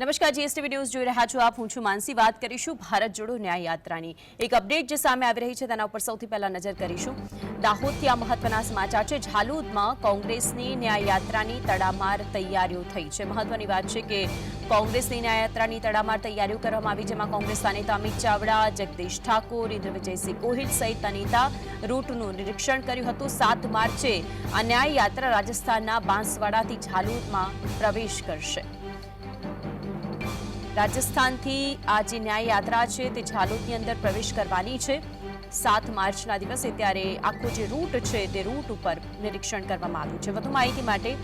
નમસ્કાર GSTV news જોઈ રહ્યા છો આપ. હું છું માનસી. વાત કરીશું ભારત જોડો ન્યાય યાત્રાની. એક અપડેટ જે સામે આવી રહી છે તેના ઉપર સૌથી પહેલા નજર કરીશું. દાહોદથી આ મહત્વના સમાચાર છે. ઝાલુદમાં કોંગ્રેસની ન્યાય યાત્રાની તડામાર તૈયારીઓ થઈ છે. મહત્વની વાત છે કે કોંગ્રેસની ન્યાય યાત્રાની તડામાર તૈયારીઓ કરવામાં આવી, જેમાં કોંગ્રેસના નેતા અમિત ચાવડા, જગદીશ ઠાકોર ઇન્દ્ર વિજયસિંહ ગોહિલ સહિતના નેતા રૂટનું નિરીક્ષણ કર્યું હતું. સાત માર્ચે આ ન્યાય યાત્રા રાજસ્થાનના બાંસવાડાથી ઝાલુદમાં પ્રવેશ કરશે. રાજસ્થાનથી આ જે ન્યાય યાત્રા છે, તે ઝાલોદની અંદર પ્રવેશ કરવાની છે. સાત માર્ચના દિવસે ત્યારે આખો જે રૂટ છે, તે રૂટ ઉપર નિરીક્ષણ કરવામાં આવ્યું છે. વધુ માહિતી માટે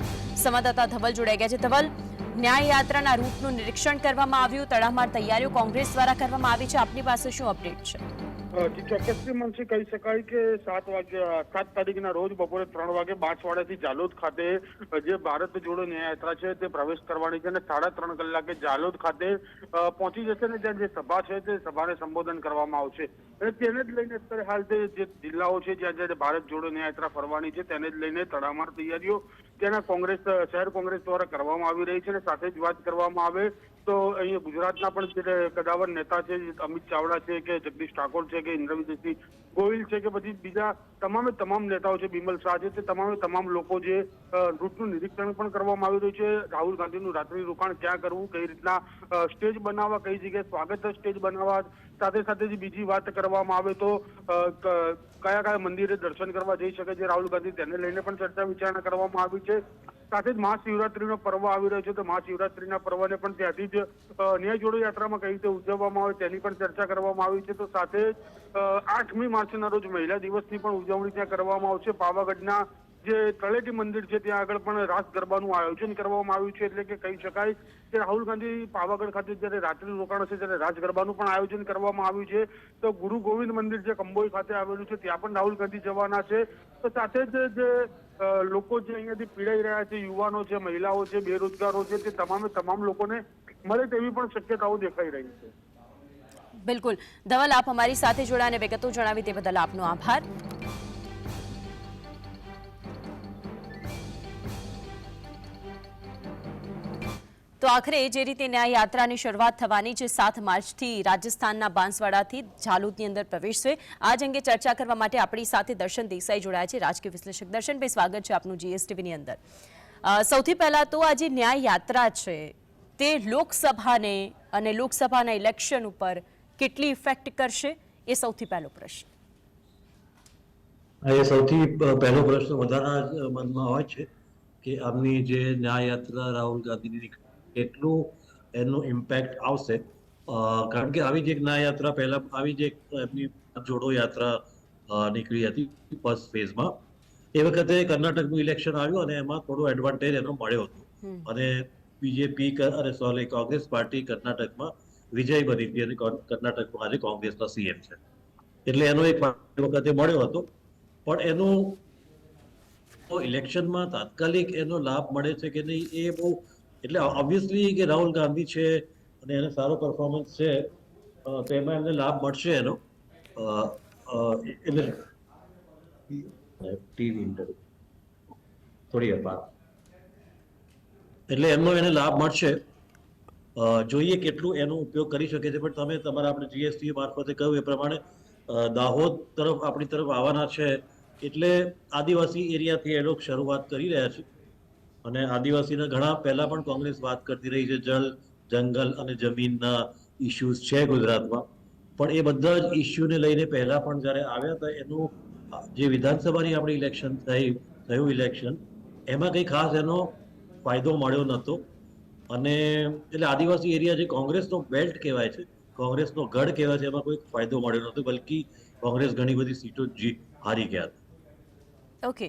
સંવાદદાતા ધવલ જોડાઈ ગયા છે. ધવલ ન્યાય યાત્રાના રૂટનું નિરીક્ષણ કરવામાં આવ્યું, તડામાર તૈયારીઓ કોંગ્રેસ દ્વારા કરવામાં આવી છે. આપની પાસે શું અપડેટ છે? ચોક્કસથી મનસી કહી શકાય કે સાત વાગે સાત તારીખના રોજ બપોરે ત્રણ વાગે બાંસવાડાથી જાલોદ ખાતે જે ભારત જોડો ન્યાય યાત્રા છે તે પ્રવેશ કરવાની છે અને સાડા ત્રણ કલાકે જાલોદ ખાતે પહોંચી જશે ને ત્યાં જે સભા છે તે સભાને સંબોધન કરવામાં આવશે. અને તેને જ લઈને અત્યારે હાલ તે જે જિલ્લાઓ છે જ્યાં જ્યાં ભારત જોડો ન્યાય યાત્રા ફરવાની છે તેને જ લઈને તડામાર તૈયારીઓ ત્યાંના કોંગ્રેસ, શહેર કોંગ્રેસ દ્વારા કરવામાં આવી રહી છે અને સાથે જ વાત કરવામાં આવે તો અહીંયા ગુજરાતના પણ જે કદાવર નેતા છે, અમિત ચાવડા છે કે જગદીશ ઠાકોર છે કે ઇન્દ્ર વિજયસિંહ ગોહિલ છે કે પછી બીજા તમામે તમામ નેતાઓ છે, બિમલ શાહ છે, તે તમામે તમામ લોકો જે રૂટનું નિરીક્ષણ પણ કરવામાં આવી રહ્યું છે. રાહુલ ગાંધીનું રાત્રિ રોકાણ ક્યાં કરવું, કઈ રીતના સ્ટેજ બનાવવા, કઈ જગ્યાએ સ્વાગત સ્ટેજ બનાવવા, સાથે સાથે જે બીજી વાત કરવામાં આવે તો કયા કયા મંદિરે દર્શન કરવા જઈ શકે છે, રાહુલ ગાંધી તેને લઈને પણ ચર્ચા વિચારણા કરવામાં આવી છે. સાથે જ મહાશિવરાત્રીનો પર્વ આવી રહ્યો છે. તો મહાશિવરાત્રીના પર્વને પણ ત્યાંથી જ ન્યાય જોડો યાત્રામાં કઈ રીતે ઉજવવામાં આવે તેની પણ ચર્ચા કરવામાં આવી છે. તો સાથે જ આઠમી માર્ચના રોજ મહિલા દિવસની પણ ઉજવણી ત્યાં કરવામાં આવશે. પાવાગઢના જે તળેટી મંદિર છે, ત્યાં આગળ પણ રાસ ગરબાનું આયોજન કરવામાં આવ્યું છે. એટલે કે કહી શકાય કે રાહુલ ગાંધી પાવાગઢ ખાતે જ્યારે રાત્રિ રોકાણ હશે, ત્યારે રાસ ગરબાનું પણ આયોજન કરવામાં આવ્યું છે. તો ગુરુ ગોવિંદ મંદિર જે કંબોઈ ખાતે આવેલું છે, ત્યાં પણ રાહુલ ગાંધી જવાના છે. તો સાથે જ જે લોકો જે અહીંયાથી પીડાઈ રહ્યા છે, યુવાનો છે મહિલાઓ છે બેરોજગારો છે તે તમામે તમામ લોકોને મળે તેવી પણ શક્યતાઓ દેખાઈ રહી છે. બિલકુલ. ધવલ, આપ અમારી સાથે જોડાને વિગતો જણાવી તે બદલ આપનો આભાર. તો આખરે જે રીતે ન્યાય શરૂઆત થવાની છે, સાત માર્ચથી રાજસ્થાનના બાંસવાડાથી ઝાલુદની અંદર પ્રવેશશે આજ અંગે ચર્ચા કરવા માટે આપણી સાથે દર્શન દેસાઈ જોડાયા છે, રાજકીય વિશ્લેષક દર્શનભાઈ, સ્વાગત છે આપનું જીએસટીવીની અંદર. સૌથી પહેલાં તો આ જે ન્યાય છે, તે લોકસભાને અને લોકસભાના ઇલેક્શન ઉપર કેટલી ઇફેક્ટ કરશે, એ સૌથી પહેલો પ્રશ્ન. એ સૌથી પહેલો પ્રશ્ન બધાના મનમાં હોય છે કે આમની જે ન્યાય રાહુલ ગાંધીની કેટલું એનું ઇમ્પેક્ટ આવશે? કારણ કે આવી જ એક ના યાત્રા પહેલા આવી જ એક એમની જોડો યાત્રા નીકળી હતી ફર્સ્ટ ફેઝમાં એ વખતે કર્ણાટકનું ઇલેક્શન આવ્યું અને એમાં થોડો એડવાન્ટેજ એનો મળ્યો હતો. અને બીજેપી અને સોરી કોંગ્રેસ પાર્ટી કર્ણાટકમાં વિજય બની હતી અને કર્ણાટકમાં આજે કોંગ્રેસના સીએમ છે. એટલે એનો એક વખતે મળ્યો હતો. પણ એનું તો ઇલેક્શનમાં તાત્કાલિક એનો લાભ મળે છે કે નહીં એ બહુ એટલે ઓબ્વિયસલી કે રાહુલ ગાંધી છે અને એને સારો પરફોર્મન્સ છે તો એમાં એમને લાભ મળશે એનો. એટલે ટીવી ઇન્ટરવ્યુ થોડી અપાર એટલે એમનો એને લાભ મળશે. જોઈએ કેટલું એનો ઉપયોગ કરી શકે છે પણ તમે તમારા આપણે જીએસટી મારફતે કહ્યું એ પ્રમાણે દાહોદ તરફ આપણી તરફ આવવાના છે. એટલે આદિવાસી એરિયાથી એ લોકો શરૂઆત કરી રહ્યા છે. અને આદિવાસીના ઘણા પહેલા પણ કોંગ્રેસ વાત કરતી રહી છે, જળ, જંગલ અને જમીનના ઇશ્યુઝ છે ગુજરાતમાં. પણ એ બધા જ ઇશ્યુને લઈને પહેલા પણ જ્યારે આવ્યા હતા, એનું જે વિધાનસભાની આપણી ઇલેક્શન થઈ, થયું ઇલેક્શન એમાં કંઈ ખાસ એનો ફાયદો મળ્યો નહોતો. અને એટલે આદિવાસી એરિયા જે કોંગ્રેસનો બેલ્ટ કહેવાય છે, કોંગ્રેસનો ગઢ કહેવાય છે, એમાં કોઈ ફાયદો મળ્યો નહોતો, બલકી કોંગ્રેસ ઘણી બધી સીટો જી, હારી ગયા હતા. ઓકે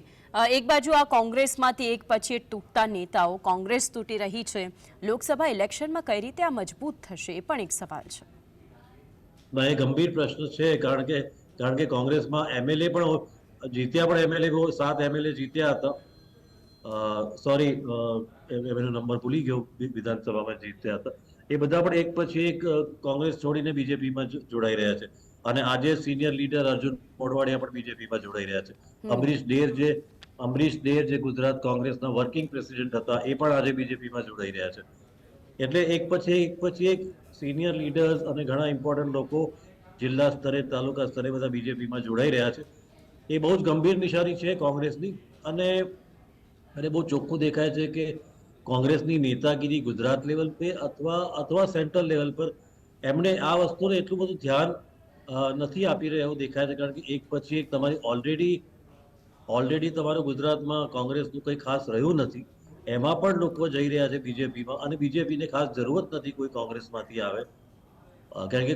એક બાજુ આ કોંગ્રેસમાંથી, એક પછી એક તૂટતા નેતાઓ કોંગ્રેસ તૂટી રહી છે. લોકસભા ઇલેક્શનમાં કઈ રીતે આ મજબૂત થશે એ પણ એક સવાલ છે. ના, એ ગંભીર પ્રશ્ન છે, કારણ કે કારણ કે કોંગ્રેસમાં એમએલએ પણ જીત્યા પણ એમએલએ સાત એમએલએ જીત્યા હતા. સોરી એમએલએ નંબર ભૂલી ગયો વિધાનસભામાં જીત્યા હતા. એ બધા પણ એક પછી એક કોંગ્રેસ છોડીને બીજેપીમાં જોડાઈ રહ્યા છે. અને આજે સિનિયર લીડર અર્જુન મોઢવાડિયા પણ બીજેપીમાં જોડાઈ રહ્યા છે. અમરીશ ડેર જે અમરીશ ડેર જે ગુજરાત કોંગ્રેસના વર્કિંગ પ્રેસિડેન્ટ હતા એ પણ આજે બીજેપીમાં જોડાઈ રહ્યા છે. એટલે એક પછી એક પછી એક સિનિયર લીડર્સ અને ઘણા ઇમ્પોર્ટન્ટ લોકો જિલ્લા સ્તરે તાલુકા સ્તરે બધા બીજેપીમાં જોડાઈ રહ્યા છે. એ બહુ જ ગંભીર નિશાની છે કોંગ્રેસની અને અને બહુ ચોખ્ખું દેખાય છે કે કોંગ્રેસની નેતાગીરી ગુજરાત લેવલ પે અથવા અથવા સેન્ટ્રલ લેવલ પર એમણે આ વસ્તુને એટલું બધું ધ્યાન નથી આપી રહ્યા. એવું દેખાય છે કારણ કે એક પછી એક તમારી ઓલરેડી ઓલરેડી તમારું ગુજરાતમાં કોંગ્રેસનું કંઈ ખાસ રહ્યું નથી. એમાં પણ લોકો જઈ રહ્યા છે બીજેપીમાં અને બીજેપીને ખાસ જરૂરત નથી કોઈ કોંગ્રેસમાંથી આવે. કારણ કે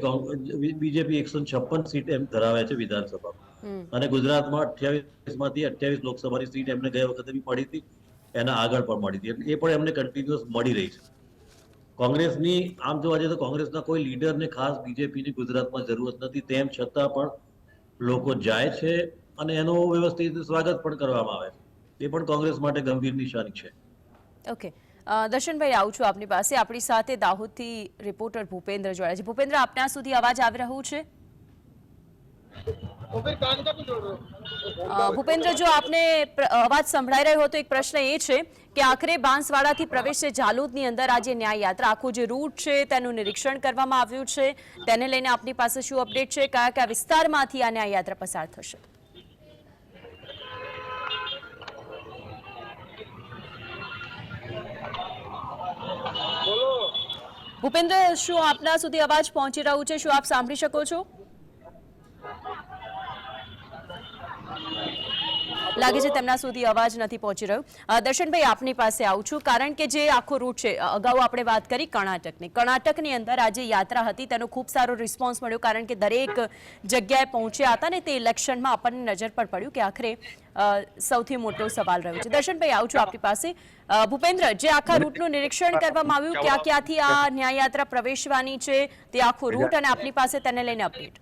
બીજેપી એકસો છપ્પન સીટ એમ ધરાવે છે વિધાનસભામાં હમ. અને ગુજરાતમાં અઠ્યાવીસમાંથી અઠ્યાવીસ લોકસભાની સીટ એમને ગયા વખતે બી મળી હતી. એના આગળ પણ મળી હતી. એટલે એ પણ એમને કન્ટિન્યુઅસ મળી રહી છે. કોંગ્રેસની, આમ જોવા જઈએ તો કોંગ્રેસના કોઈ લીડરને ખાસ બીજેપીની ગુજરાતમાં જરૂરત નથી, તેમ છતાં પણ લોકો જાય છે અને એનું વ્યવસ્થિત સ્વાગત પણ કરવામાં આવે છે. એ પણ કોંગ્રેસ માટે ગંભીર નિશાની છે. ઓકે. દર્શનભાઈ, આવું છું આપની પાસે. આપણી સાથે દાહોદથી રિપોર્ટર ભૂપેન્દ્ર જોડાયા છે. ભૂપેન્દ્ર, આપના સુધી અવાજ આવી રહ્યું છે? ભૂપેન્દ્ર જો આપને અવાજ સંભળાઈ રહ્યો હતો એક પ્રશ્ન એ છે કે આખરે બાંસવાડાથી પ્રવેશે જાલોદની અંદર આ જે ન્યાય યાત્રા આખું જે રૂટ છે તેનું નિરીક્ષણ કરવામાં આવ્યું છે. તેને લઈને આપની પાસે શું અપડેટ છે? કયા કયા વિસ્તારમાંથી આ ન્યાય યાત્રા પસાર થશે? ભૂપેન્દ્ર શું આપના સુધી અવાજ પહોંચી રહ્યું છે? શું આપ સાંભળી શકો છો? લાગે છે તેમના સુધી અવાજ નથી પહોંચી રહ્યો. દર્શનભાઈ આપની પાસે આવું છું. કારણ કે જે આખો રૂટ છે અગાઉ આપણે વાત કરી કર્ણાટકની. કર્ણાટકની અંદર આજે યાત્રા હતી તેનો ખૂબ સારો રિસ્પોન્સ મળ્યો કારણ કે દરેક જગ્યાએ પહોંચ્યા હતા ને તે ઇલેક્શનમાં આપણને નજર પર પડ્યું કે આખરે સૌથી મોટો સવાલ રહ્યો છે. દર્શનભાઈ આવું છું આપની પાસે. ભૂપેન્દ્ર જે આખા રૂટનું નિરીક્ષણ કરવામાં આવ્યું ક્યાં ક્યાંથી આ ન્યાય યાત્રા પ્રવેશવાની છે તે આખો રૂટ અને આપની પાસે તેને લઈને અપડેટ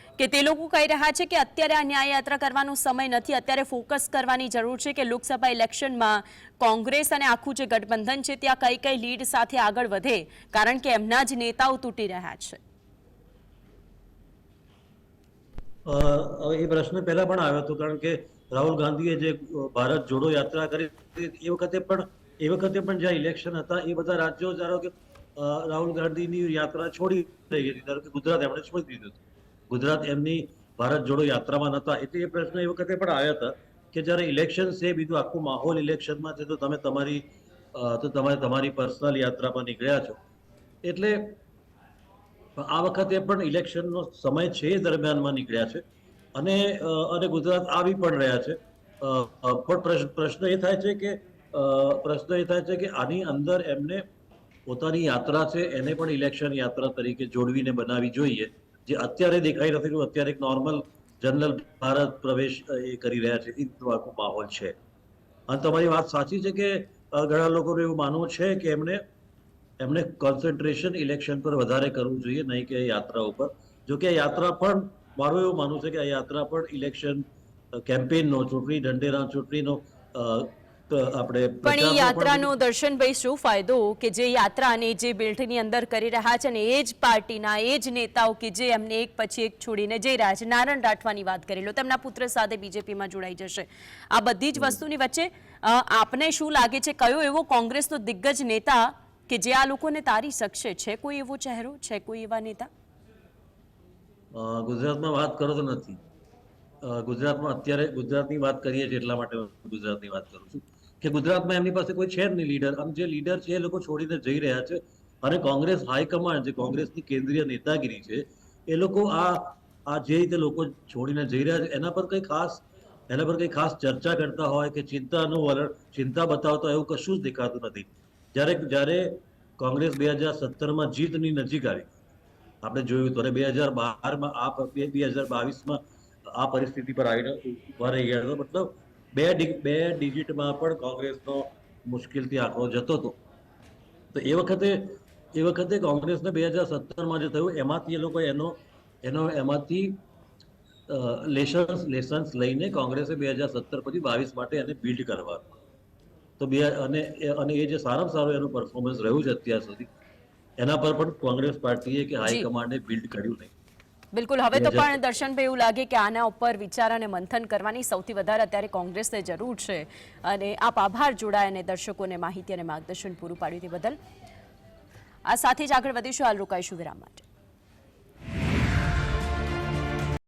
કે તે લોકો કહી રહ્યા છે કે અત્યારે આ ન્યાયયાત્રા કરવાનો સમય નથી. અત્યારે ફોકસ કરવાની જરૂર છે કે લોકસભા ઇલેક્શનમાં કોંગ્રેસ અને આખું જે ગઠબંધન છે ત્યાં કઈ કઈ લીડ સાથે આગળ વધે, કારણ કે એમના જ નેતાઓ તૂટી રહ્યા છે. એ પ્રશ્ન પહેલા પણ આવ્યો હતો, કારણ કે રાહુલ ગાંધીએ જે ભારત જોડો યાત્રા કરી એ વખતે પણ, એ વખતે પણ જ્યાં ઇલેક્શન હતા, એ બધા રાજ્યો ધારો કે રાહુલ ગાંધીની યાત્રા છોડી રહી હતી, ધારો કે ગુજરાત એમણે છોડી દીધું હતું. ગુજરાત એમની ભારત જોડો યાત્રામાં નહોતા. એટલે એ પ્રશ્ન એ વખતે પણ આવ્યા હતા કે જ્યારે ઇલેક્શન છે, બીજું આખું માહોલ ઇલેક્શનમાં છે, તો તમે તમારી તો તમે તમારી પર્સનલ યાત્રામાં નીકળ્યા છો. એટલે આ વખતે પણ ઇલેક્શનનો સમય છે એ દરમિયાનમાં નીકળ્યા છે. અને અને ગુજરાત આવી પણ રહ્યા છે. પણ પ્રશ્ન એ થાય છે કે પ્રશ્ન એ થાય છે કે આની અંદર એમને પોતાની યાત્રા છે, એને પણ ઇલેક્શન યાત્રા તરીકે જોડવીને બનાવી જોઈએ. જે અત્યારે દેખાઈ નથી રહ્યું, અત્યારે એક નોર્મલ જનરલ ભારત પ્રવેશ એ કરી રહ્યા છે, એ આખો માહોલ છે. અને તમારી વાત સાચી છે કે ઘણા લોકોનું એવું માનવું છે કે એમને એમને કોન્સન્ટ્રેશન ઇલેક્શન પર વધારે કરવું જોઈએ, નહીં કે યાત્રા ઉપર. જો કે યાત્રા પણ, મારું એવું માનવું છે કે આ યાત્રા પણ ઇલેક્શન કેમ્પેનનો ચૂંટણી, ઢંઢેરા ચૂંટણીનો આપણે પણ એ યાત્રાનો દર્શનભાઈ શું ફાયદો? કે જે યાત્રા અને જે બેલ્ટની અંદર કરી રહ્યા છે અને એ જ પાર્ટીના એ જ નેતાઓ કે જે એમને એક પછી એક છોડીને જઈ રહ્યા છે. નારણ રાઠવાની વાત કરી લો. તેમના પુત્ર સાથે બીજેપીમાં જોડાઈ જશે. આ બધી જ વસ્તુની વચ્ચે આપને શું લાગે છે? કયો એવો કોંગ્રેસનો દિગ્ગજ નેતા કે જે આ લોકોને તારી શકશે? છે કોઈ એવો ચહેરો? છે કોઈ એવા નેતા? ગુજરાતમાં વાત કરો તો નથી. ગુજરાતમાં અત્યારે ગુજરાતની વાત કરીએ છીએ એટલા માટે ગુજરાતની વાત કરું છું. કે ગુજરાતમાં એમની પાસે કોઈ છે જ નહીં લીડર આમ જે લીડર છે એ લોકો છોડીને જઈ રહ્યા છે. અને કોંગ્રેસ હાઈકમાન્ડ જે કોંગ્રેસની કેન્દ્રીય નેતાગીરી છે, એ લોકો આ આ જે રીતે લોકો છોડીને જઈ રહ્યા છે, એના પર કંઈ ખાસ, એના પર કંઈ ખાસ ચર્ચા કરતા હોય કે ચિંતાનું વલણ, ચિંતા બતાવતા એવું કશું જ દેખાતું નથી. જ્યારે જ્યારે કોંગ્રેસ બે હજાર સત્તરમાં જીતની નજીક આવી, આપણે જોયું તો બે હજાર બારમાં આ, બે હજાર બાવીસમાં આ પરિસ્થિતિ પર આવીને ઊભા રહી ગયા મતલબ બે બે ડિજિટમાં પણ કોંગ્રેસનો મુશ્કેલથી આંકડો જતો હતો. તો એ વખતે એ વખતે કોંગ્રેસને બે હજાર સત્તરમાં જે થયું એમાંથી એ લોકો એનો એનો એમાંથી લેસન્સ લેસન્સ લઈને કોંગ્રેસે બે હજાર સત્તર પછી બાવીસ માટે એને બિલ્ડ કરવાનું. તો બે અને એ- અને એ જે સારામાં સારું એનું પરફોર્મન્સ રહ્યું છે અત્યાર સુધી એના પર પણ કોંગ્રેસ પાર્ટીએ કે હાઈકમાન્ડે બિલ્ડ કર્યું નહીં. બિલકુલ. હવે તો પણ દર્શનભાઈ એવું લાગે કે આના ઉપર વિચાર અને મંથન કરવાની સૌથી વધારે અત્યારે કોંગ્રેસને જરૂર છે. અને આપ આભાર જોડાય અને દર્શકોને માહિતી અને માર્ગદર્શન પૂરું પાડ્યું તે બદલ. આ સાથે જ આગળ વધીશું. હાલ રોકાઈશું વિરામ માટે.